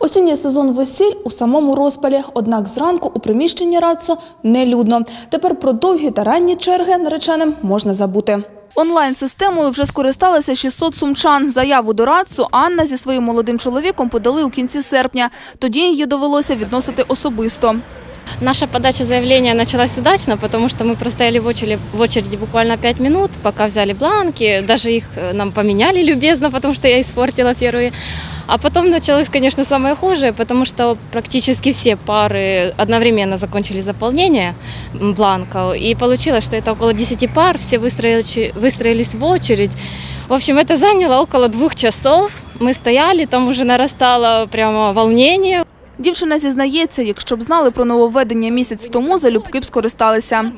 Осінній сезон весіль у самому розпалі, однак зранку у приміщенні Рацо нелюдно. Тепер про довгі та ранні черги нареченим можна забути. Онлайн-системою вже скористалися 600 сумчан. Заяву до Рацу Анна зі своїм молодим чоловіком подали у кінці серпня. Тоді її довелося відносити особисто. Наша подача заявления началась удачно, потому что мы простояли в очереди, в очереди буквально 5 минут, пока взяли бланки. Даже их э, нам поменяли любезно, потому что я испортила первые. А потом началось, конечно, самое хуже, потому что практически все пары одновременно закончили заполнение м, бланков. И получилось, что это около 10 пар, все выстроили- выстроились в очередь. В общем, это заняло около двух часов. Мы стояли, там уже нарастало прямо волнение. Дівчина зізнається, якщо б знали про нововведення місяць тому, залюбки б скористалися.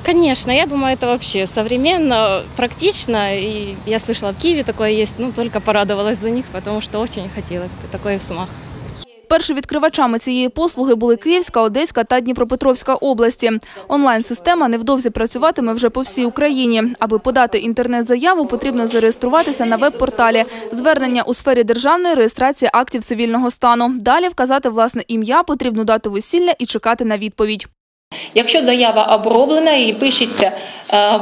Ну, Конечно, я думаю, это вообще современно, практично. И я слышала, в Киеве такое есть, ну, только порадовалась за них, потому что очень хотелось бы такое в Сумах. Першовідкривачами цієї послуги були Київська, Одеська та Дніпропетровська області. Онлайн-система невдовзі працюватиме вже по всій Україні. Аби подати інтернет-заяву, потрібно зареєструватися на веб-порталі. Звернення у сфері державної реєстрації актів цивільного стану. Далі вказати власне ім'я, потрібну дату весілля і чекати на відповідь. Якщо заява оброблена і пишеться,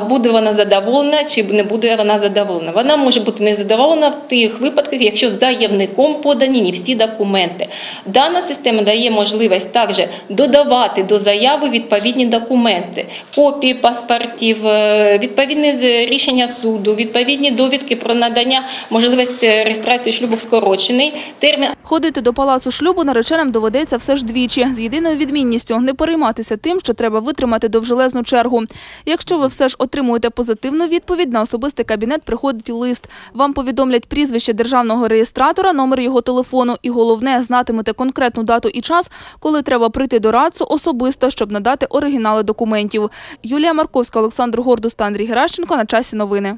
буде вона задоволена чи не буде вона задоволена. Вона може бути не задоволена в тих випадках, якщо заявником подані не всі документи. Дана система дає можливість також додавати до заяви відповідні документи, копії паспортів, е, відповідне рішення суду, відповідні довідки про надання можливості реєстрації шлюбу в скорочений термін. Ходити до палацу шлюбу нареченим доведеться все ж двічі. З єдиною відмінністю – не перейматися тим, що треба витримати довжелезну чергу. Якщо ви все ж отримуєте позитивну відповідь, на особистий кабінет приходить лист. Вам повідомлять прізвище державного реєстратора, номер його телефону. І головне, знатимете конкретну дату і час, коли треба прийти до радцу особисто, щоб надати оригінали документів. Юлія Марковська, Олександр Гордус Андрій Геращенко. На часі новини.